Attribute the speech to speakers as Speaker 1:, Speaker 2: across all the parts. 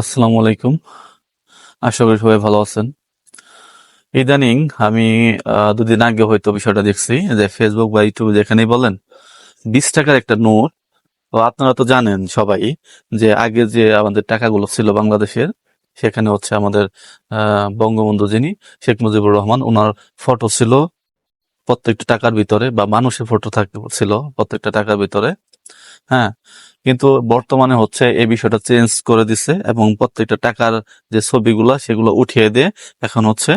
Speaker 1: আসসালামু আলাইকুম। আশা করি সবাই ভালো আছেন। ইদানিং আমি দুদিন আগে হয়তো বিষয়টা দেখছি যে ফেসবুক বা ইউটিউবে যেখানেই বলেন, বিশ টাকার একটা নোট আপনারা তো জানেন সবাই যে আগে যে আমাদের টাকাগুলো ছিল বাংলাদেশের, সেখানে হচ্ছে আমাদের বঙ্গবন্ধু যিনি, শেখ মুজিবুর রহমান, ওনার ফটো ছিল প্রত্যেকটা টাকার ভিতরে বা মানুষের ফটো থাকতে ছিল প্রত্যেকটা টাকার ভিতরে। হ্যাঁ কিন্তু বর্তমানে হচ্ছে এই বিষয়টা চেঞ্জ করে দিছে এবং প্রত্যেকটা টাকার যে ছবিগুলো সেগুলো উঠিয়ে দিয়ে এখন হচ্ছে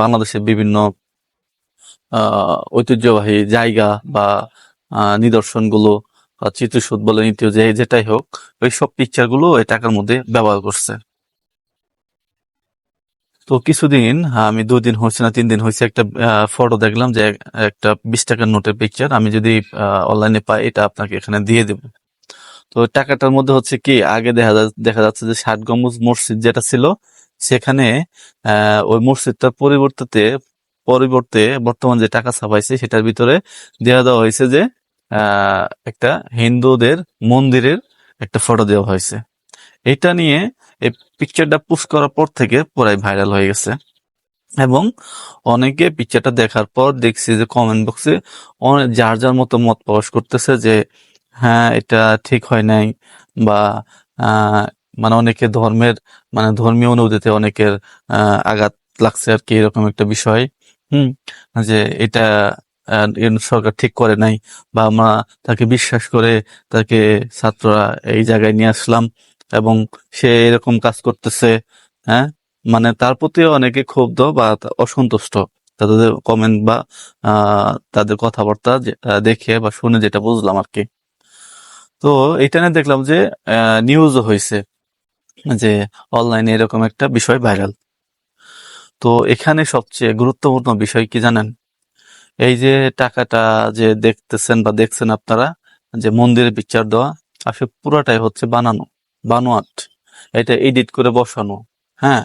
Speaker 1: বাংলাদেশের বিভিন্ন ঐতিহ্যবাহী জায়গা বা নিদর্শনগুলো চিত্রসূদ বলে নীতিও যে যেটাই হোক, ওই সব পিকচারগুলো এই টাকার মধ্যে ব্যবহার করছে। তো কিছুদিন আমি দুই দিন হয়েছে না তিন দিন হয়েছে একটা ফটো দেখলাম যে একটা বিশ টাকার নোটের পিকচার আমি যদি অনলাইনে পাই, এটা আপনাকে এখানে দিয়ে দেব। তো টাকাটার মধ্যে হচ্ছে কি, আগে দেখা দেখা যাচ্ছে যে ষাট গম্বুজ মসজিদ যেটা ছিল, সেখানে ওই মসজিদটার পরিবর্তে পরিবর্তে বর্তমান যে টাকা ছাপাইছে, সেটার ভিতরে দেওয়া দেওয়া হয়েছে যে একটা হিন্দুদের মন্দিরের একটা ফটো দেওয়া হয়েছে। এটা নিয়ে এই পিকচারটা পোস্ট করার পর থেকে পুরাই ভাইরাল হয়ে গেছে। এবং অনেকে পিকচারটা দেখার পর দেখছি যে কমেন্ট বক্সে অনেক যার যার মতো মত প্রকাশ করতেছে যে হ্যাঁ এটা ঠিক হয় নাই। বা মানে অনেকে ধর্মের মানে ধর্মীয় অনুভূতিতে অনেকের আঘাত লাগছে আর কি, এরকম একটা বিষয়। হুম, যে এটা সরকার ঠিক করে নাই বা আমরা তাকে বিশ্বাস করে তাকে ছাত্ররা এই জায়গায় নিয়ে আসলাম। এবং সে এরকম কাজ করতেছে হ্যাঁ? মানে তার প্রতিও অনেকে ক্ষুব্ধ বা অসন্তুষ্ট। তাদের কমেন্ট বা তাদের কথাবার্তা দেখে বা শুনে যেটা বুঝলাম আর কি তো এটা নিয়ে দেখলাম যে নিউজও হয়েছে যে অনলাইনে এরকম একটা বিষয় ভাইরাল তো এখানে সবচেয়ে গুরুত্বপূর্ণ বিষয় কি জানেন? এই যে টাকাটা যে দেখতেছেন বা দেখছেন আপনারা, যে মন্দিরে পিকচার দেওয়া, আসলে পুরাটাই হচ্ছে বানানো। বানোয়াট এটা এডিট করে বসানো হ্যাঁ?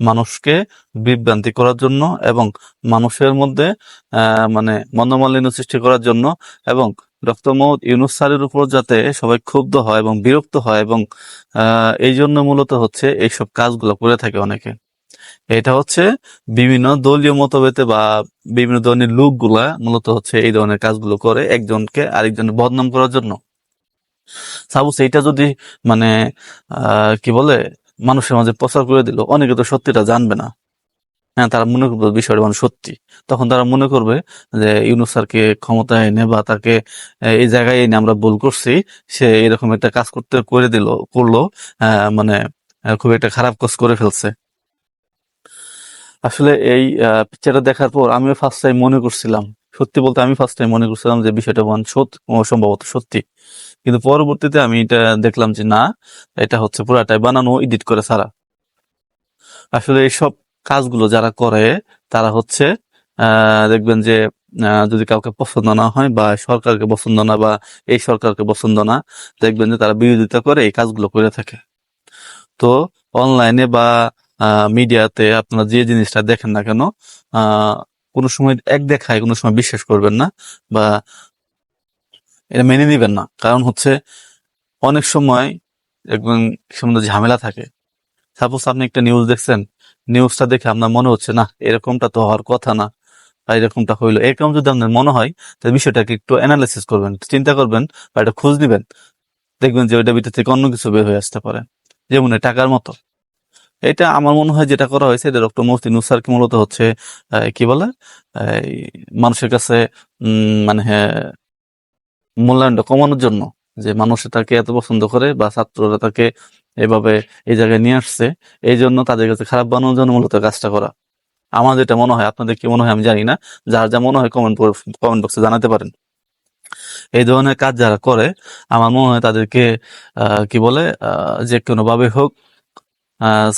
Speaker 1: মানুষকে বিভ্রান্তি করার জন্য এবং মানুষের মধ্যে মানে মনোমালিন্য সৃষ্টি করার জন্য এবং ডক্টর মোহাম্মদ ইউনুস উপর যাতে সবাই ক্ষুব্ধ হয় এবং বিরক্ত হয় এবং এই জন্য মূলত হচ্ছে এইসব কাজগুলো করে থাকে অনেকে। এটা হচ্ছে বিভিন্ন দলীয় মতভেদে বা বিভিন্ন ধরনের লোকগুলা মূলত হচ্ছে এই ধরনের কাজগুলো করে একজনকে আরেকজনের বদনাম করার জন্য। সাপোজ এইটা যদি মানে কি বলে, মানুষের মাঝে প্রচার করে দিল, অনেকে তো সত্যিটা জানবে না। হ্যাঁ তারা মনে করবে বিষয়টা মানে সত্যি। তখন তারা মনে করবে যে ইউনুস স্যারকে ক্ষমতায় এনে বা তাকে এই জায়গায় এনে আমরা ভুল করছি, সে এরকম একটা কাজ করতে, করে দিল, করল মানে খুব একটা খারাপ কাজ করে ফেলছে। আসলে এই পিকচারটা দেখার পর আমিও ফার্স্ট টাইম মনে করছিলাম। সত্যি বলতে আমি ফার্স্ট টাইম মনে করছিলাম যে বিষয়টা মানে সত্যি সম্ভবত সত্যি। কিন্তু পরবর্তীতে আমি এটা দেখলাম যে না, এটা হচ্ছে পুরাটাই বানানো এডিট করে ছাড়া। আসলে এইসব কাজগুলো যারা করে, তারা হচ্ছে দেখবেন যে যদি কাউকে পছন্দ না হয় বা সরকারকে পছন্দ না বা এই সরকারকে পছন্দ না, দেখবেন যে তারা বিরোধিতা করে এই কাজগুলো করে থাকে। তো অনলাইনে বা মিডিয়াতে আপনারা যে জিনিসটা দেখেন না কেন কোনো সময় এক দেখায়, কোনো সময় বিশ্বাস করবেন না বা এটা মেনে নিবেন না। কারণ হচ্ছে অনেক সময় একদম সম্বন্ধে ঝামেলা থাকে। সাপোজ আপনি একটা নিউজ দেখছেন নিউজটা দেখে আপনার মনে হচ্ছে না এরকমটা তো হওয়ার কথা না বা এরকমটা হইল। এরকম যদি আপনার মনে হয় তাহলে বিষয়টাকে একটু অ্যানালাইসিস করবেন চিন্তা করবেন বা এটা খোঁজ নিবেন। দেখবেন যে ওইটা ভিতর থেকে অন্য কিছু বের হয়ে আসতে পারে। যেমন টাকার মতো। এটা আমার মনে হয় যেটা করা হয়েছে এটা ডক্টর মোস্তি নুসারকে মূলত হচ্ছে কি বলে? মানুষের কাছে মানে হ্যাঁ, মূল্যায়নটা কমানোর জন্য যে মানুষ তাকে এত পছন্দ করে বা ছাত্ররা তাকে এভাবে এই জায়গায় নিয়ে আসছে, এই জন্য তাদের কাছে খারাপ বানানোর জন্য মূলত কাজটা করা। আমার যেটা মনে হয়, আপনাদের কি মনে হয় আমি জানি না, যার যা মনে হয় কমেন্ট কমেন্ট বক্সে জানাতে পারেন। এই ধরনের কাজ যারা করে, আমার মনে হয় তাদেরকে কি বলে যে কোনো ভাবে হোক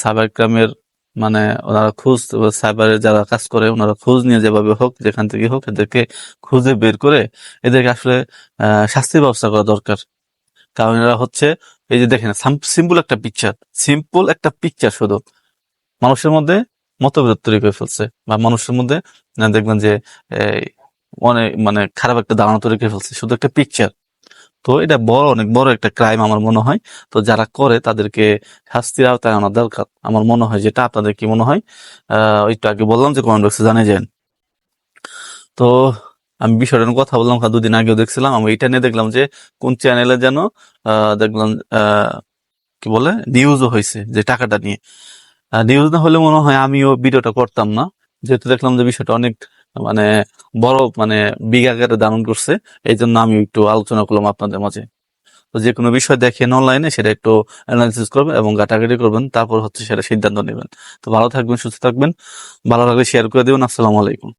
Speaker 1: সাইবার ক্রাইমের মানে ওনারা খোঁজ সাইবারের যারা কাজ করে, ওনারা খোঁজ নিয়ে যেভাবে হোক, যেখান থেকে হোক, এদেরকে খুঁজে বের করে এদেরকে আসলে শাস্তির ব্যবস্থা করা দরকার। কারণ এরা হচ্ছে, এই যে দেখেন সিম্পল একটা পিকচার সিম্পল একটা পিকচার শুধু। মানুষের মধ্যে মতবিরোধ তৈরি করে ফেলছে বা মানুষের মধ্যে দেখবেন যে অনেক মানে খারাপ একটা ধারণা তৈরি করে ফেলছে। শুধু একটা পিকচার তো এটা বড়, অনেক বড় একটা ক্রাইম আমার মনে হয়। তো যারা করে তাদেরকে শাস্তির আওতায় আনা দরকার। আমার মনে হয় যেটা আপনাদের কি মনে হয়? আহ, একটু আগে বললাম যে কমেন্ট বক্সে জানিয়ে যান তো আমি বিষয়টা কথা বললাম দুদিন আগেও দেখছিলাম। আমি এটা নিয়ে দেখলাম যে কোন চ্যানেলে যেন দেখলাম কি বলে নিউজও হয়েছে যে টাকাটা নিয়ে। নিউজ না হলে মনে হয় আমিও ভিডিওটা করতাম না। যেহেতু দেখলাম যে বিষয়টা অনেক মানে বড় মানে বিগ আকারে ধারণ করছে এই জন্য আমি একটু আলোচনা করলাম আপনাদের মাঝে। তো যে কোনো বিষয় দেখেন অনলাইনে সেটা একটু অ্যানালিসিস করবেন এবং ঘাটাঘাটি করবেন, তারপর হচ্ছে সেটা সিদ্ধান্ত নেবেন। তো ভালো থাকবেন, সুস্থ থাকবেন, ভালো লাগলে শেয়ার করে দেবেন, আসসালামু আলাইকুম।